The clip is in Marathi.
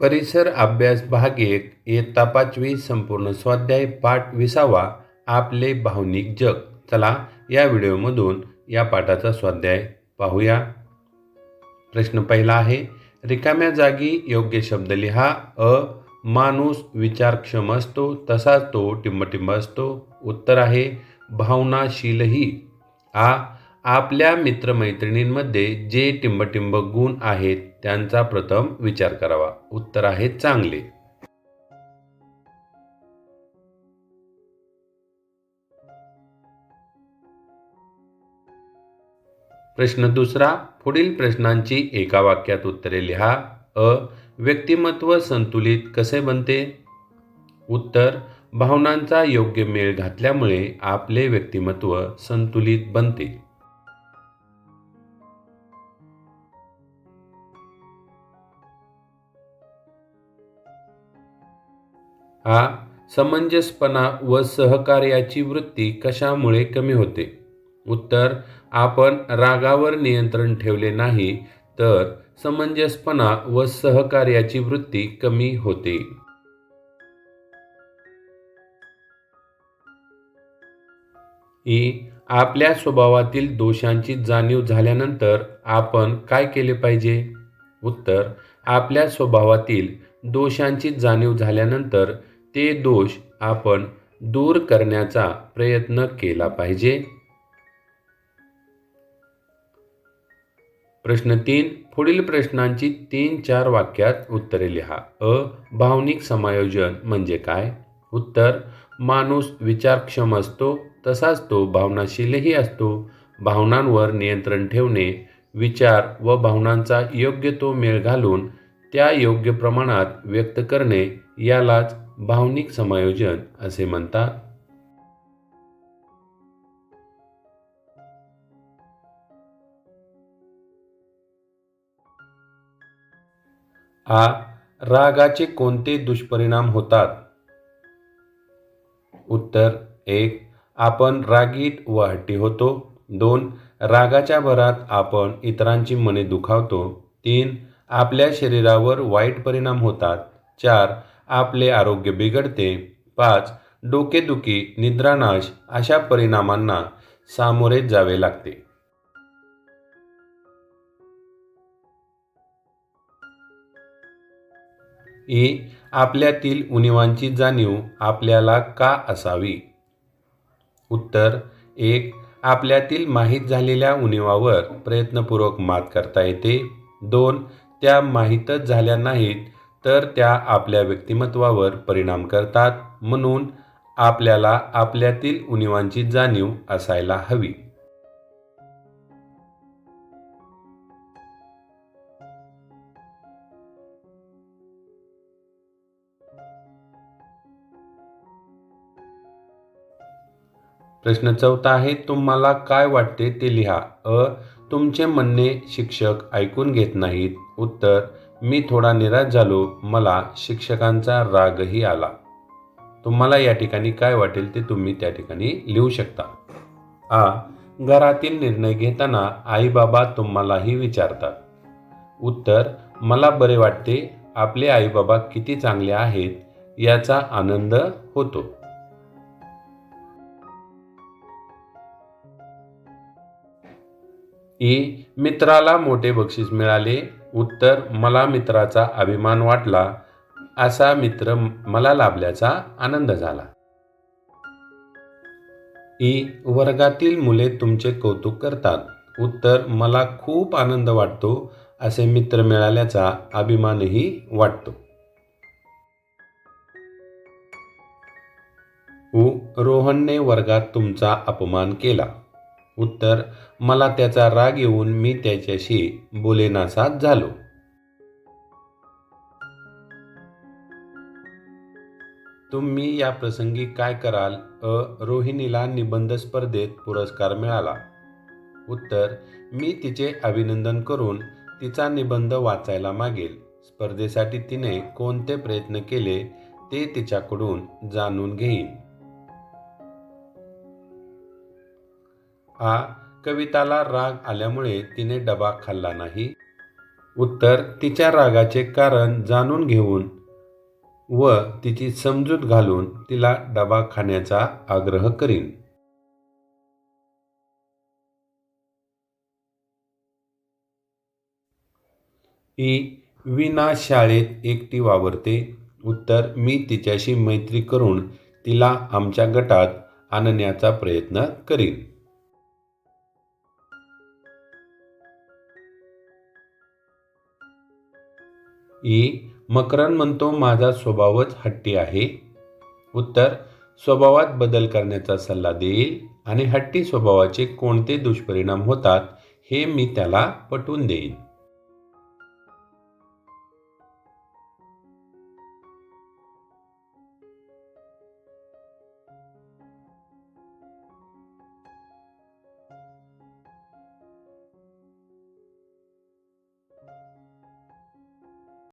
परिसर अभ्यास भाग एक इयत्ता पाचवी संपूर्ण स्वाध्याय पाठ विसावा आपले भावनिक जग. चला या व्हिडिओमधून या पाठाचा स्वाध्याय पाहूया. प्रश्न पहिला आहे रिकाम्या जागी योग्य शब्द लिहा अ माणूस विचारक्षम असतो तसाच तो टिंबटिंब असतो. उत्तर आहे भावनाशीलही. आ आपल्या मित्रमैत्रिणींमध्ये जे टिंबटिंब गुण आहेत त्यांचा प्रथम विचार करावा. उत्तर आहे चांगले. प्रश्न दुसरा पुढील प्रश्नांची एका वाक्यात उत्तरे लिहा. अ व्यक्तिमत्व संतुलित कसे बनते? उत्तर भावनांचा योग्य मेळ घातल्यामुळे आपले व्यक्तिमत्व संतुलित बनते. हा समंजसपणा व सहकार्याची वृत्ती कशामुळे कमी होते? उत्तर आपण रागावर नियंत्रण ठेवले नाही तर समंजसपणा व सहकार्याची वृत्ती कमी होते. ई. आपल्या स्वभावातील दोषांची जाणीव झाल्यानंतर आपण काय केले पाहिजे? उत्तर आपल्या स्वभावातील दोषांची जाणीव झाल्यानंतर ते दोष आपण दूर करण्याचा प्रयत्न केला पाहिजे. प्रश्न तीन पुढील प्रश्नांची तीन चार वाक्यात उत्तरे लिहा. अ भावनिक समायोजन म्हणजे काय? उत्तर माणूस विचारक्षम असतो तसाच तो भावनाशीलही असतो. भावनांवर नियंत्रण ठेवणे विचार व भावनांचा योग्य तो मेळ घालून त्या योग्य प्रमाणात व्यक्त करणे यालाच भावनिक समायोजन असे म्हणतात. आ रागाचे कोणते दुष्परिणाम होतात? उत्तर एक आपण रागीट व हट्टी होतो. दोन रागाच्या भरात आपण इतरांची मने दुखावतो. तीन आपल्या शरीरावर वाईट परिणाम होतात. चार आपले आरोग्य बिघडते. पाच डोकेदुखी निद्रानाश अशा परिणामांना सामोरे जावे लागते. ई आपल्यातील उणिवांची जाणीव आपल्याला का असावी? उत्तर एक आपल्यातील माहीत झालेल्या उणिवावर प्रयत्नपूर्वक मात करता येते. दोन त्या माहीतच झाल्या नाहीत तर त्या आपल्या व्यक्तिमत्वावर परिणाम करतात म्हणून आपल्याला आपल्यातील उणिवांची जाणीव असायला हवी. प्रश्न चौथा आहे तुम्हाला काय वाटते ते लिहा. अ तुमचे म्हणणे शिक्षक ऐकून घेत नाहीत. उत्तर मी थोडा निराश झालो. मला शिक्षकांचा रागही आला. तुम्हाला या ठिकाणी काय वाटेल ते तुम्ही त्या ठिकाणी लिहू शकता. आ. घरातील निर्णय घेताना आईबाबा तुम्हालाही विचारतात. उत्तर. मला बरे वाटते. आपले आईबाबा किती चांगले आहेत याचा आनंद होतो. ई. मित्राला मोठे बक्षीस मिळाले. उत्तर मला मित्राचा अभिमान वाटला. असा मित्र मला लाभल्याचा आनंद झाला. ई वर्गातील मुले तुमचे कौतुक करतात. उत्तर मला खूप आनंद वाटतो. असे मित्र मिळाल्याचा अभिमानही वाटतो. उ रोहनने वर्गात तुमचा अपमान केला. उत्तर मला त्याचा राग येऊन मी त्याच्याशी बोलेनासात झालो. तुम्ही या प्रसंगी काय कराल? अ. रोहिणीला निबंध स्पर्धेत पुरस्कार मिळाला. उत्तर मी तिचे अभिनंदन करून तिचा निबंध वाचायला मागेल. स्पर्धेसाठी तिने कोणते प्रयत्न केले ते तिच्याकडून जाणून घेईन. आ कविताला राग आल्यामुळे तिने डबा खाल्ला नाही. उत्तर तिच्या रागाचे कारण जाणून घेऊन व तिची समजूत घालून तिला डबा खाण्याचा आग्रह करीन. ई विना शाळेत एकटी वावरते. उत्तर मी तिच्याशी मैत्री करून तिला आमच्या गटात आणण्याचा प्रयत्न करीन. ई मकरन म्हणतो माझा स्वभावच हट्टी आहे. उत्तर स्वभावात बदल करण्याचा सल्ला देईल आणि हट्टी स्वभावाचे कोणते दुष्परिणाम होतात हे मी त्याला पटवून देईन.